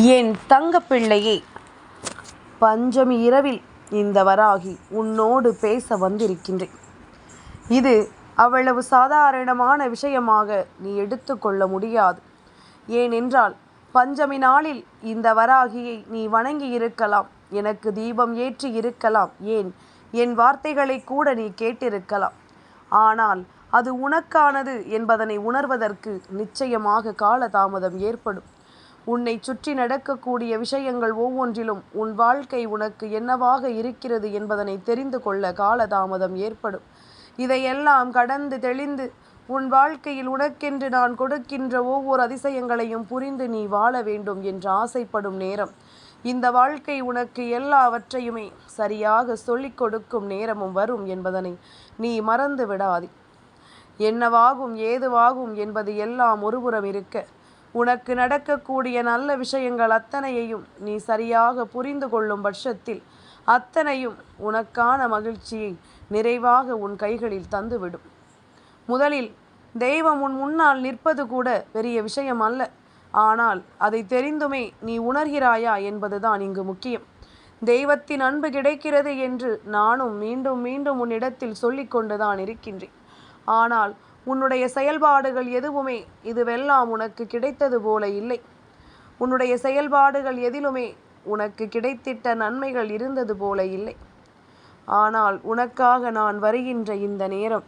என் தங்கப்பிள்ளையே பஞ்சமி இரவில் இந்த வராகி உன்னோடு பேச வந்திருக்கின்றேன். இது அவ்வளவு சாதாரணமான விஷயமாக நீ எடுத்துக்கொள்ள முடியாது. ஏனென்றால் பஞ்சமி நாளில் இந்த வராகியை நீ வணங்கி இருக்கலாம் எனக்கு தீபம் ஏற்றி இருக்கலாம் ஏன்? என் வார்த்தைகளை கூட நீ கேட்டிருக்கலாம். ஆனால் அது உனக்கானது என்பதனை உணர்வதற்கு நிச்சயமாக காலதாமதம் ஏற்படும். உன்னை சுற்றி நடக்கக்கூடிய விஷயங்கள் ஒவ்வொன்றிலும் உன் வாழ்க்கை உனக்கு என்னவாக இருக்கிறது என்பதனை தெரிந்து கொள்ள காலதாமதம் ஏற்படும். இதையெல்லாம் கடந்து தெளிந்து உன் வாழ்க்கையில் உனக்கென்று நான் கொடுக்கின்ற ஒவ்வொரு அதிசயங்களையும் புரிந்து நீ வாழ வேண்டும் என்று ஆசைப்படும் நேரம். இந்த வாழ்க்கை உனக்கு எல்லாவற்றையுமே சரியாக சொல்லிக் கொடுக்கும் நேரமும் வரும் என்பதனை நீ மறந்து விடாதே என்னவாகும் ஏதுவாகும் என்பது எல்லாம் ஒருபுறம் இருக்க. உனக்கு நடக்கக்கூடிய நல்ல விஷயங்கள் அத்தனையையும் நீ சரியாக புரிந்து கொள்ளும் பட்சத்தில் அத்தனையும் உனக்கான மகிழ்ச்சியை நிறைவாக உன் கைகளில் தந்துவிடும். முதலில் தெய்வம் உன் முன்னால் நிற்பது கூட பெரிய விஷயம் அல்ல. ஆனால் அதை தெரிந்துமே நீ உணர்கிறாயா என்பதுதான் இங்கு முக்கியம். தெய்வத்தின் அன்பு கிடைக்கிறது என்று நானும் மீண்டும் மீண்டும் உன்னிடத்தில் சொல்லிக்கொண்டுதான் இருக்கின்றேன். ஆனால் உன்னுடைய செயல்பாடுகள் எதுவுமே இதுவெல்லாம் உனக்கு கிடைத்தது போல இல்லை. உன்னுடைய செயல்பாடுகள் எதிலுமே உனக்கு கிடைத்திட்ட நன்மைகள் இருந்தது போல இல்லை. ஆனால் உனக்காக நான் வருகின்ற இந்த நேரம்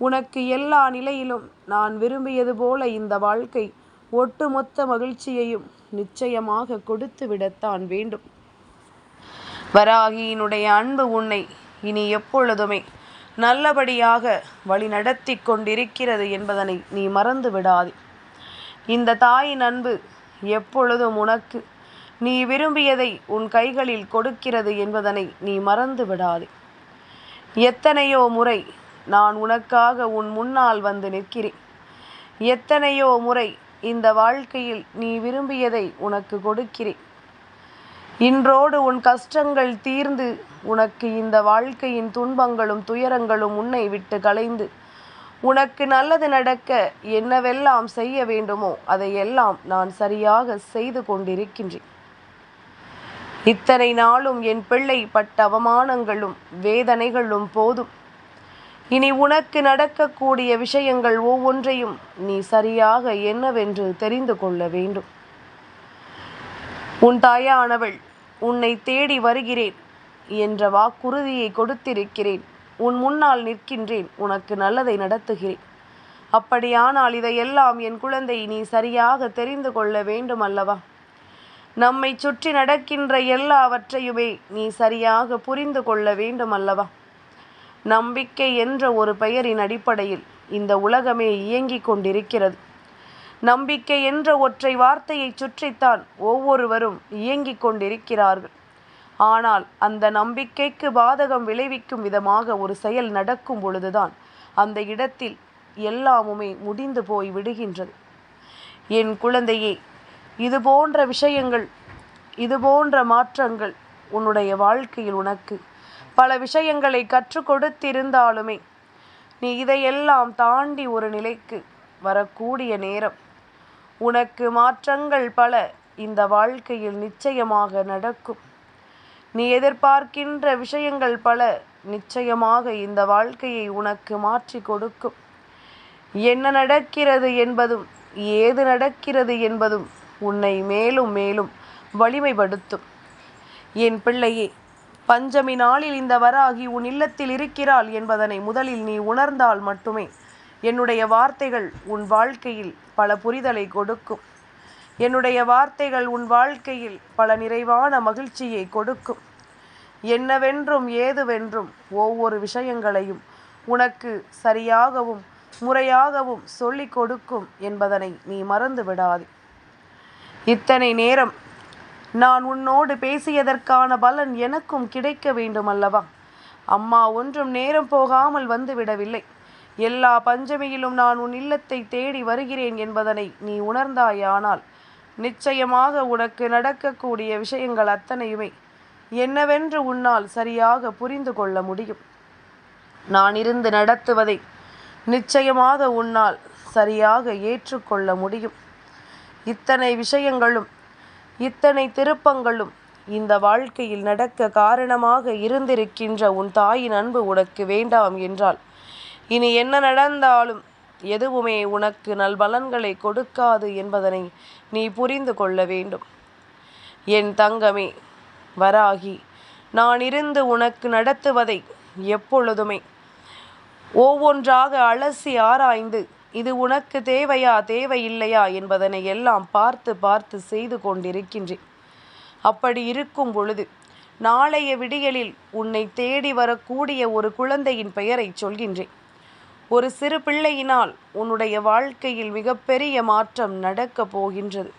உனக்கு எல்லா நிலையிலும் நான் விரும்பியது போல இந்த வாழ்க்கை ஒட்டுமொத்த மகிழ்ச்சியையும் நிச்சயமாக கொடுத்து விடத்தான் வேண்டும். வராகியினுடைய அன்பு உன்னை இனி எப்பொழுதுமே நல்லபடியாக வழி நடத்தி கொண்டிருக்கிறது என்பதனை நீ மறந்து விடாதே. இந்த தாயின் அன்பு எப்பொழுதும் உனக்கு நீ விரும்பியதை உன் கைகளில் கொடுக்கிறது என்பதனை நீ மறந்து விடாதே. எத்தனையோ முறை நான் உனக்காக உன் முன்னால் வந்து நிற்கிறேன். எத்தனையோ முறை இந்த வாழ்க்கையில் நீ விரும்பியதை உனக்கு கொடுக்கிறேன். இன்றோடு உன் கஷ்டங்கள் தீர்ந்து உனக்கு இந்த வாழ்க்கையின் துன்பங்களும் துயரங்களும் உன்னை விட்டு கலைந்து. உனக்கு நல்லது நடக்க என்னவெல்லாம் செய்ய வேண்டுமோ அதையெல்லாம் நான் சரியாக செய்து கொண்டிருக்கின்றேன். இத்தனை நாளும் என் பிள்ளை பட்ட அவமானங்களும் வேதனைகளும் போதும். இனி உனக்கு நடக்கக்கூடிய விஷயங்கள் ஒவ்வொன்றையும் நீ சரியாக என்னவென்று தெரிந்து கொள்ள வேண்டும். உன் தாயானவள் உன்னை தேடி வருகிறேன் என்ற வாக்குறுதியை கொடுத்திருக்கிறேன். உன் முன்னால் நிற்கின்றேன். உனக்கு நல்லதை நடத்துகிறேன். அப்படியானால் இதையெல்லாம் என் குழந்தை நீ சரியாக தெரிந்து கொள்ள வேண்டும் அல்லவா நம்மை சுற்றி நடக்கின்ற எல்லாவற்றையுமே நீ சரியாக புரிந்து கொள்ள வேண்டும் அல்லவா நம்பிக்கை என்ற ஒரு பெயரின் அடிப்படையில் இந்த உலகமே இயங்கிக் கொண்டிருக்கிறது. நம்பிக்கை என்ற ஒற்றை வார்த்தையை சுற்றித்தான் ஒவ்வொருவரும் இயங்கிக் கொண்டிருக்கிறார்கள். ஆனால் அந்த நம்பிக்கைக்கு பாதகம் விளைவிக்கும் விதமாக ஒரு செயல் நடக்கும் பொழுதுதான் அந்த இடத்தில் எல்லாமுமே முடிந்து போய் விடுகின்றது. என் குழந்தையே இது போன்ற விஷயங்கள் இது போன்ற மாற்றங்கள் உன்னுடைய வாழ்க்கையில் உனக்கு. பல விஷயங்களை கற்றுக் கொடுத்திருந்தாலுமே நீ இதையெல்லாம் தாண்டி ஒரு நிலைக்கு வரக்கூடிய நேரம் உனக்கு மாற்றங்கள் பல இந்த வாழ்க்கையில் நிச்சயமாக நடக்கும். நீ எதிர்பார்க்கின்ற விஷயங்கள் பல நிச்சயமாக இந்த வாழ்க்கையை உனக்கு மாற்றி கொடுக்கும். என்ன நடக்கிறது என்பதும் ஏது நடக்கிறது என்பதும் உன்னை மேலும் மேலும் வலிமைப்படுத்தும். என் பிள்ளையே பஞ்சமி நாளில் இந்த வராகி உன் இல்லத்தில் இருக்கிறாள் என்பதனை முதலில் நீ உணர்ந்தால் மட்டுமே என்னுடைய வார்த்தைகள் உன் வாழ்க்கையில் பல புரிதலை கொடுக்கும். என்னுடைய வார்த்தைகள் உன் வாழ்க்கையில் பல நிறைவான மகிழ்ச்சியை கொடுக்கும். என்னவென்றும் ஏதுவென்றும் ஒவ்வொரு விஷயங்களையும் உனக்கு சரியாகவும் முறையாகவும் சொல்லிக் கொடுக்கும் என்பதனை நீ மறந்து விடாதே. இத்தனை நேரம் நான் உன்னோடு பேசியதற்கான பலன் எனக்கும் கிடைக்க வேண்டும் அல்லவா அம்மா ஒன்றும் நேரம் போகாமல் வந்து விடவில்லை. எல்லா பஞ்சமியிலும் நான் உன் இல்லத்தை தேடி வருகிறேன் என்பதனை நீ உணர்ந்தாயானால் நிச்சயமாக உனக்கு நடக்கக்கூடிய விஷயங்கள் அத்தனையுமே என்னவென்று உன்னால் சரியாக புரிந்து கொள்ள முடியும். நான் இருந்து நடத்துவதை நிச்சயமாக உன்னால் சரியாக ஏற்றுக்கொள்ள முடியும். இத்தனை விஷயங்களும் இத்தனை திருப்பங்களும் இந்த வாழ்க்கையில் நடக்க காரணமாக இருந்திருக்கின்ற உன் தாயின் அன்பு உனக்கு வேண்டாம் என்றால் இனி என்ன நடந்தாலும் எதுவுமே உனக்கு நல்பலன்களை கொடுக்காது என்பதனை நீ புரிந்து கொள்ள வேண்டும். என் தங்கமே வராகி நான் இருந்து உனக்கு நடத்துவதை எப்பொழுதுமே ஒவ்வொன்றாக அலசி ஆராய்ந்து இது உனக்கு தேவையா தேவையில்லையா என்பதனை எல்லாம் பார்த்து பார்த்து செய்து கொண்டிருக்கின்றேன். அப்படி இருக்கும் பொழுது நாளைய விடியலில் உன்னை தேடி வரக்கூடிய ஒரு குழந்தையின் பெயரை சொல்கின்றேன். ஒரு சிறு பிள்ளையினால் உன்னுடைய வாழ்க்கையில் மிகப்பெரிய மாற்றம் நடக்கப் போகின்றது.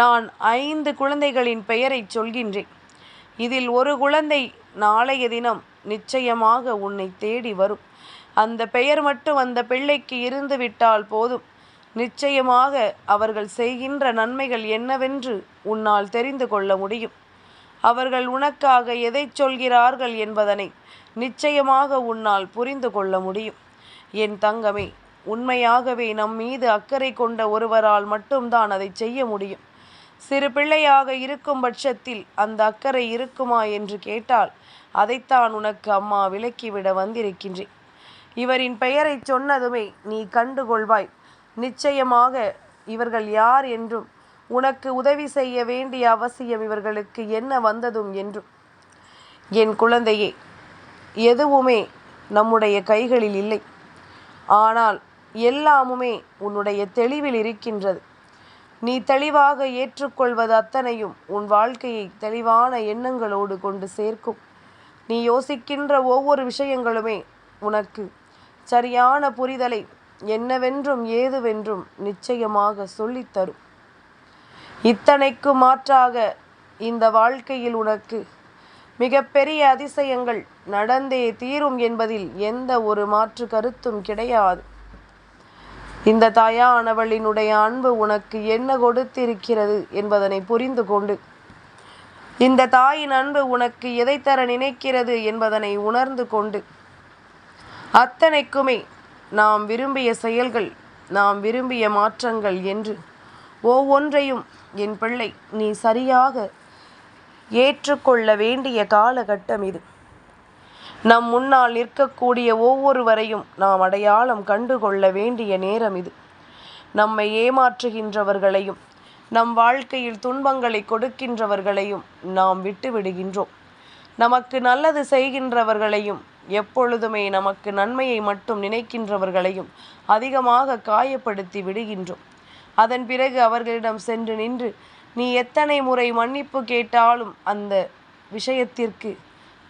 நான் ஐந்து குழந்தைகளின் பெயரை சொல்கின்றேன். இதில் ஒரு குழந்தை நாளைய தினம் நிச்சயமாக உன்னை தேடி வரும். அந்த பெயர் மட்டும் அந்த பிள்ளைக்கு இருந்து விட்டால் போதும். நிச்சயமாக அவர்கள் செய்கின்ற நன்மைகள் என்னவென்று உன்னால் தெரிந்து கொள்ள முடியும். அவர்கள் உனக்காக எதை சொல்கிறார்கள் என்பதனை நிச்சயமாக உன்னால் புரிந்து கொள்ள முடியும். என் தங்கமே உண்மையாகவே நம் மீது அக்கறை கொண்ட ஒருவரால் மட்டும்தான் அதை செய்ய முடியும். சிறு பிள்ளையாக இருக்கும் பட்சத்தில் அந்த அக்கறை இருக்குமா என்று கேட்டால் அதைத்தான் உனக்கு அம்மா விலக்கிவிட வந்திருக்கின்றேன். இவரின் பெயரை சொன்னதுமே நீ கண்டுகொள்வாய். நிச்சயமாக இவர்கள் யார் என்றும் உனக்கு உதவி செய்ய வேண்டிய அவசியம் இவர்களுக்கு என்ன வந்ததும் என்றும். என் குழந்தையே எதுவுமே நம்முடைய கைகளில் இல்லை. ஆனால் எல்லாமுமே உன்னுடைய தெளிவில் இருக்கின்றது. நீ தெளிவாக ஏற்றுக்கொள்வது அத்தனையும் உன் வாழ்க்கையை தெளிவான எண்ணங்களோடு கொண்டு சேர்க்கும். நீ யோசிக்கின்ற ஒவ்வொரு விஷயங்களுமே உனக்கு சரியான புரிதலை என்னவென்றும் ஏதுவென்றும் நிச்சயமாக சொல்லித்தரும். இத்தனைக்கு மாற்றாக இந்த வாழ்க்கையில் உனக்கு மிகப்பெரிய அதிசயங்கள் நடந்தே தீரும் என்பதில் எந்த ஒரு மாற்று கருத்தும் கிடையாது. இந்த தாயானவளினுடைய அன்பு உனக்கு என்ன கொடுத்திருக்கிறது என்பதனை புரிந்து கொண்டு இந்த தாயின் அன்பு உனக்கு எதை தர நினைக்கிறது என்பதனை உணர்ந்து கொண்டு அத்தனைக்குமே நாம் விரும்பிய செயல்கள் நாம் விரும்பிய மாற்றங்கள் என்று ஒவ்வொன்றையும் என் பிள்ளை நீ சரியாக ஏற்றுக்கொள்ள வேண்டிய காலகட்டம் இது. நம் முன்னால் நிற்கக்கூடிய ஒவ்வொருவரையும் நாம் அடையாளம் கண்டுகொள்ள வேண்டிய நேரம் இது. நம்மை ஏமாற்றுகின்றவர்களையும் நம் வாழ்க்கையில் துன்பங்களை கொடுக்கின்றவர்களையும் நாம் விட்டு விடுகின்றோம் நமக்கு நல்லது செய்கின்றவர்களையும் எப்பொழுதுமே நமக்கு நன்மையை மட்டும் நினைக்கின்றவர்களையும் அதிகமாக காயப்படுத்தி விடுகின்றோம். அதன் பிறகு அவர்களிடம் சென்று நின்று நீ எத்தனை முறை மன்னிப்பு கேட்டாலும் அந்த விஷயத்திற்கு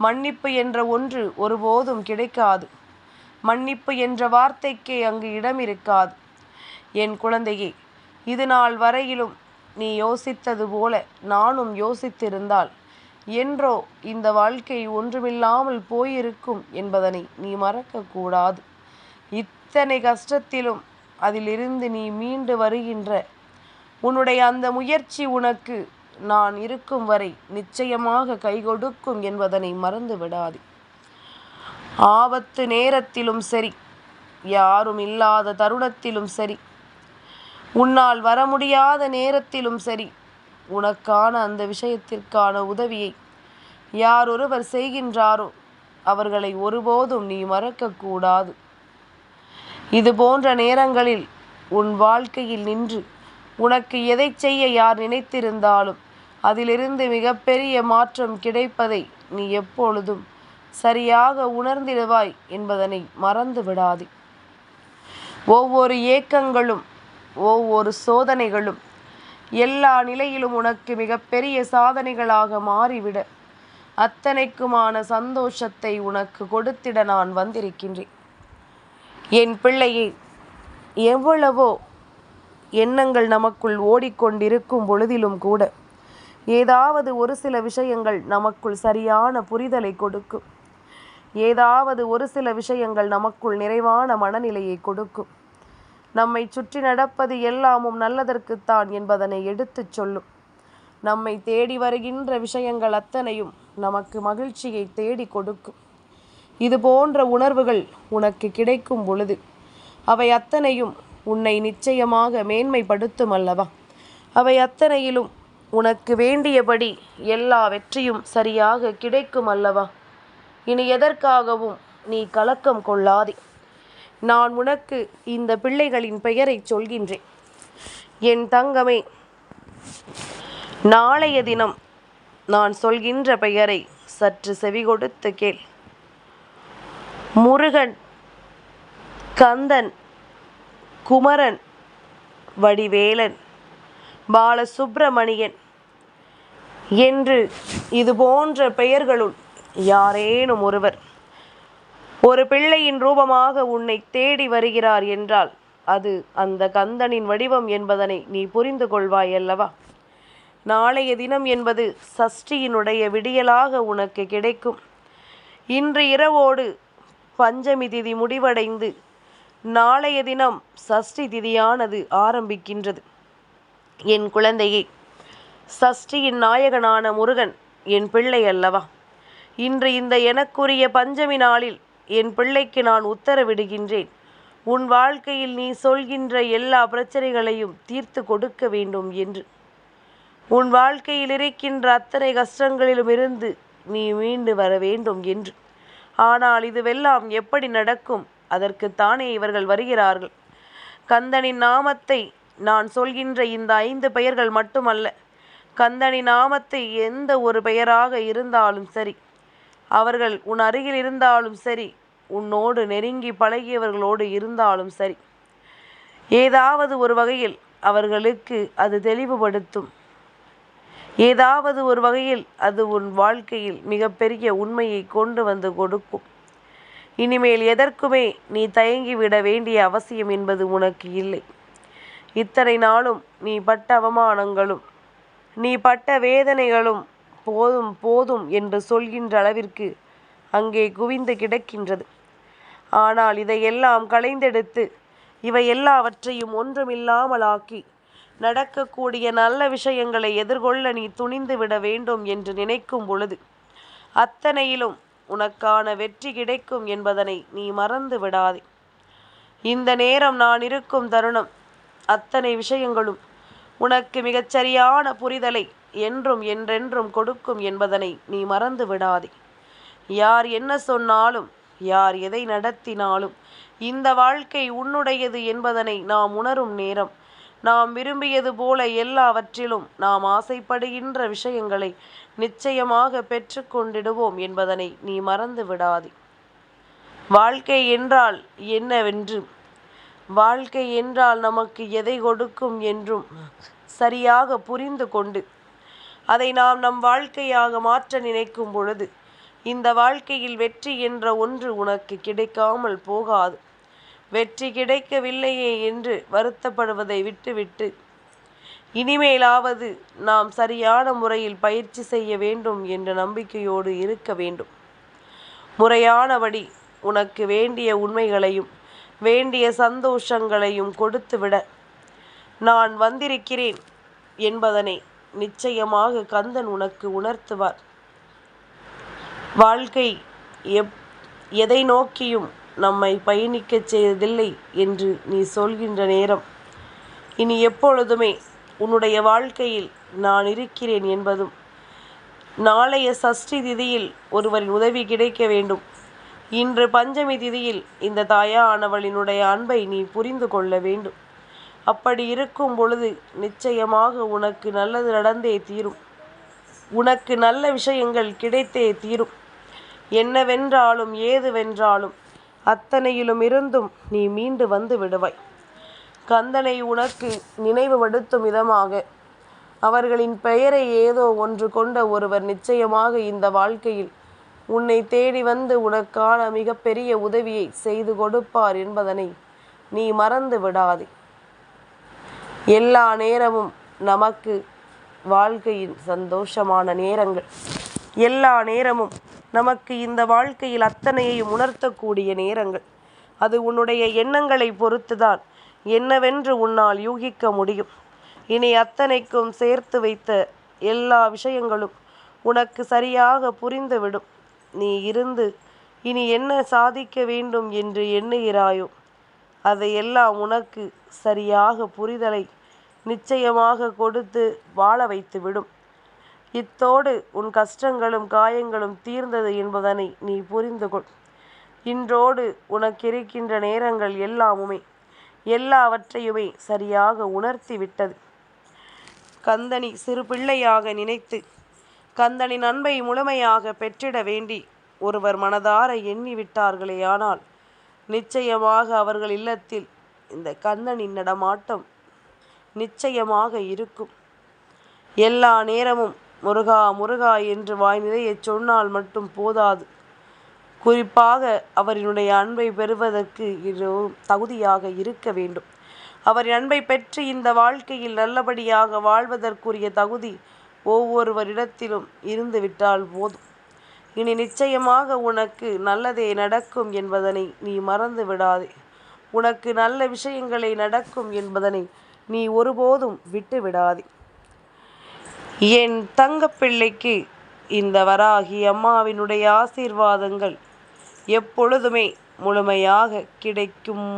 மன்னிப்பு என்ற ஒன்று ஒருபோதும் கிடைக்காது. மன்னிப்பு என்ற வார்த்தைக்கே அங்கு இடம் இருக்காது. என் குழந்தையே இது நாள் வரையிலும் நீ யோசித்தது போல நானும் யோசித்திருந்தால் என்றோ இந்த வாழ்க்கை ஒன்றுமில்லாமல் போயிருக்கும் என்பதனை நீ மறக்கக்கூடாது. இத்தனை கஷ்டத்திலும் அதிலிருந்து நீ மீண்டு வருகின்ற உன்னுடைய அந்த முயற்சி உனக்கு நான் இருக்கும் வரை நிச்சயமாக கை கொடுக்கும் என்பதனை மறந்து விடாது. ஆபத்து நேரத்திலும் சரி யாரும் இல்லாத தருணத்திலும் சரி உன்னால் வர முடியாத நேரத்திலும் சரி உனக்கான அந்த விஷயத்திற்கான உதவியை யார் ஒருவர் செய்கின்றாரோ அவர்களை ஒருபோதும் நீ மறக்கக்கூடாது இது போன்ற நேரங்களில் உன் வாழ்க்கையில் நின்று உனக்கு எதை செய்ய யார் நினைத்திருந்தாலும் அதிலிருந்து மிகப்பெரிய மாற்றம் கிடைப்பதை நீ எப்பொழுதும் சரியாக உணர்ந்திடுவாய் என்பதனை மறந்து விடாதே ஒவ்வொரு ஏக்கங்களும் ஒவ்வொரு சோதனைகளும் எல்லா நிலையிலும் உனக்கு மிகப்பெரிய சாதனைகளாக மாறிவிட அத்தனைக்குமான சந்தோஷத்தை உனக்கு கொடுத்திட நான் வந்திருக்கின்றேன். என் பிள்ளையை எவ்வளவோ எண்ணங்கள் நமக்குள் ஓடிக்கொண்டிருக்கும் பொழுதிலும் கூட. ஏதாவது ஒரு சில விஷயங்கள் நமக்குள் சரியான புரிதலை கொடுக்கும். ஏதாவது ஒரு சில விஷயங்கள் நமக்குள் நிறைவான மனநிலையை கொடுக்கும். நம்மை சுற்றி நடப்பது எல்லாமும் நல்லதற்குத்தான் என்பதனை எடுத்துச் சொல்லும். நம்மை தேடி வருகின்ற விஷயங்கள் அத்தனையும் நமக்கு மகிழ்ச்சியை தேடி கொடுக்கும். இது போன்ற உணர்வுகள் உனக்கு கிடைக்கும் பொழுது அவை அத்தனையும் உன்னை நிச்சயமாக மேன்மைப்படுத்தும் அல்லவா? அவை அத்தனையிலும் உனக்கு வேண்டியபடி எல்லா வெற்றியும் சரியாக கிடைக்கும் அல்லவா? இனி எதற்காகவும் நீ கலக்கம் கொள்ளாதே. நான் உனக்கு இந்த பிள்ளைகளின் பெயரை சொல்கின்றேன். என் தங்கமே நாளைய தினம் நான் சொல்கின்ற பெயரை சற்று செவிகொடுத்து கேள். முருகன் கந்தன் குமரன் வடிவேலன் பாலசுப்பிரமணியன் என்று இது போன்ற பெயர்களுள் யாரேனும் ஒருவர் ஒரு பிள்ளையின் ரூபமாக உன்னை தேடி வருகிறார் என்றால் அது அந்த கந்தனின் வடிவம் என்பதனை நீ புரிந்து கொள்வாய் அல்லவா? நாளைய தினம் என்பது சஷ்டியினுடைய விடியலாக உனக்கு கிடைக்கும். இன்று இரவோடு பஞ்சமி திதி முடிவடைந்து நாளைய தினம் சஷ்டி திதியானது ஆரம்பிக்கின்றது. என் குழந்தையே சஷ்டியின் நாயகனான முருகன் என் பிள்ளை அல்லவா? இன்று இந்த எனக்குரிய பஞ்சமி நாளில் என் பிள்ளைக்கு நான் உத்தரவிடுகின்றேன். உன் வாழ்க்கையில் நீ சொல்கின்ற எல்லா பிரச்சனைகளையும் தீர்த்து கொடுக்க வேண்டும் என்று. உன் வாழ்க்கையில் இருக்கின்ற அத்தனை கஷ்டங்களிலும் இருந்து நீ மீண்டு வர வேண்டும் என்று. ஆனால் இதுவெல்லாம் எப்படி நடக்கும்? அதற்குத்தானே இவர்கள் வருகிறார்கள். கந்தனின் நாமத்தை நான் சொல்கின்ற இந்த ஐந்து பெயர்கள் மட்டுமல்ல கந்தனின் நாமத்தை எந்த ஒரு பெயராக இருந்தாலும் சரி அவர்கள் உன் அருகில் இருந்தாலும் சரி உன்னோடு நெருங்கி பழகியவர்களோடு இருந்தாலும் சரி ஏதாவது ஒரு வகையில் அவர்களுக்கு அது தெளிவுபடுத்தும். ஏதாவது ஒரு வகையில் அது உன் வாழ்க்கையில் மிகப்பெரிய உண்மையை கொண்டு வந்து கொடுக்கும். இனிமேல் எதற்குமே நீ தயங்கிவிட வேண்டிய அவசியம் என்பது உனக்கு இல்லை. இத்தனை நாளும் நீ பட்ட அவமானங்களும் நீ பட்ட வேதனைகளும் போதும் போதும் என்று சொல்கின்ற அளவிற்கு அங்கே குவிந்து கிடக்கின்றது. ஆனால் இதையெல்லாம் களைந்தெடுத்து இவை எல்லாவற்றையும் ஒன்றுமில்லாமலாக்கி நடக்கக்கூடிய நல்ல விஷயங்களை எதிர்கொள்ள நீ துணிந்து விட வேண்டும் என்று நினைக்கும் பொழுது அத்தனையிலும் உனக்கான வெற்றி கிடைக்கும் என்பதனை நீ மறந்து விடாதே. இந்த நேரம் நான் இருக்கும் தருணம் அத்தனை விஷயங்களும் உனக்கு மிகச்சரியான புரிதலை என்றும் என்றென்றும் கொடுக்கும் என்பதனை நீ மறந்து விடாதே. யார் என்ன சொன்னாலும் யார் எதை நடத்தினாலும் இந்த வாழ்க்கை உன்னுடையது என்பதனை நாம் உணரும் நேரம் நாம் விரும்பியது போல எல்லாவற்றிலும் நாம் ஆசைப்படுகின்ற விஷயங்களை நிச்சயமாக பெற்றுக்கொண்டிடுவோம் என்பதனை நீ மறந்து விடாதே. வாழ்க்கை என்றால் என்னவென்று? வாழ்க்கை என்றால் நமக்கு எதை கொடுக்கும் என்றும் சரியாக புரிந்து கொண்டு அதை நாம் நம் வாழ்க்கையாக மாற்ற நினைக்கும் பொழுது இந்த வாழ்க்கையில் வெற்றி என்ற ஒன்று உனக்கு கிடைக்காமல் போகாது. வெற்றி கிடைக்கவில்லையே என்று வருத்தப்படுவதை விட்டுவிட்டு இனிமேலாவது நாம் சரியான முறையில் பயிற்சி செய்ய வேண்டும் என்ற நம்பிக்கையோடு இருக்க வேண்டும். முறையானபடி உனக்கு வேண்டிய உண்மைகளையும் வேண்டிய சந்தோஷங்களையும் கொடுத்துவிட. நான் வந்திருக்கிறேன் என்பதனை நிச்சயமாக கந்தன் உனக்கு உணர்த்துவார். வாழ்க்கை எப் எதை நோக்கியும் நம்மை பயணிக்கச் செய்வதில்லை என்று நீ சொல்கின்ற நேரம். இனி எப்பொழுதுமே உன்னுடைய வாழ்க்கையில் நான் இருக்கிறேன் என்பதும் நாளைய சஷ்டி திதியில் ஒருவரின் உதவி கிடைக்க வேண்டும். இன்று பஞ்சமி திதியில் இந்த தாயானவளினுடைய அன்பை நீ புரிந்து கொள்ள வேண்டும். அப்படி இருக்கும் பொழுது நிச்சயமாக உனக்கு நல்லது நடந்தே தீரும். உனக்கு நல்ல விஷயங்கள் கிடைத்தே தீரும். என்னவென்றாலும் ஏதுவென்றாலும் அத்தனையிலும் இருந்தும் நீ மீண்டு வந்து விடுவாய். கந்தனை உனக்கு நினைவுபடுத்தும் விதமாக அவர்களின் பெயரை ஏதோ ஒன்று கொண்ட ஒருவர் நிச்சயமாக இந்த வாழ்க்கையில் உன்னை தேடி வந்து உனக்கான மிகப்பெரிய உதவியை செய்து கொடுப்பார் என்பதனை நீ மறந்து விடாதே. எல்லா நேரமும் நமக்கு வாழ்க்கையின் சந்தோஷமான நேரங்கள். எல்லா நேரமும் நமக்கு இந்த வாழ்க்கையில் அத்தனையையும் உணர்த்தக்கூடிய நேரங்கள். அது உன்னுடைய எண்ணங்களை பொறுத்துதான். என்னவென்று உன்னால் யூகிக்க முடியும். இனி அத்தனைக்கும் சேர்த்து வைத்த எல்லா விஷயங்களும் உனக்கு சரியாக புரிந்துவிடும். நீ இருந்து இனி என்ன சாதிக்க வேண்டும் என்று எண்ணுகிறாயோ அதையெல்லாம் உனக்கு சரியாக புரிதலை நிச்சயமாக கொடுத்து வாழ வைத்துவிடும். இத்தோடு உன் கஷ்டங்களும் காயங்களும் தீர்ந்தது என்பதனை நீ புரிந்து கொள் இன்றோடு உனக்கிருக்கின்ற நேரங்கள் எல்லாமுமே எல்லாவற்றையுமே சரியாக உணர்த்தி விட்டது கந்தனி சிறு பிள்ளையாக நினைத்து கந்தனின் அன்பை முழுமையாக பெற்றிட வேண்டி ஒருவர் மனதார எண்ணி விட்டார்களே ஆனால் நிச்சயமாக அவர்கள் இல்லத்தில் இந்த கந்தனின் நடமாட்டம் நிச்சயமாக இருக்கும். எல்லா நேரமும் முருகா முருகா என்று வாய் நிறைய சொன்னால் மட்டும் போதாது. குறிப்பாக அவரினுடைய அன்பை பெறுவதற்கு தகுதியாக இருக்க வேண்டும். அவரின் அன்பை பெற்று இந்த வாழ்க்கையில் நல்லபடியாக வாழ்வதற்குரிய தகுதி ஒவ்வொருவரிடத்திலும் இருந்துவிட்டால் போதும். இனி நிச்சயமாக உனக்கு நல்லதே நடக்கும் என்பதனை நீ மறந்து விடாதே. உனக்கு நல்ல விஷயங்களை நடக்கும் என்பதனை நீ ஒருபோதும் விட்டு விடாதே என் தங்கப்பிள்ளைக்கு இந்த வராகி அம்மாவினுடைய ஆசீர்வாதங்கள் எப்பொழுதுமே முழுமையாக கிடைக்கும்.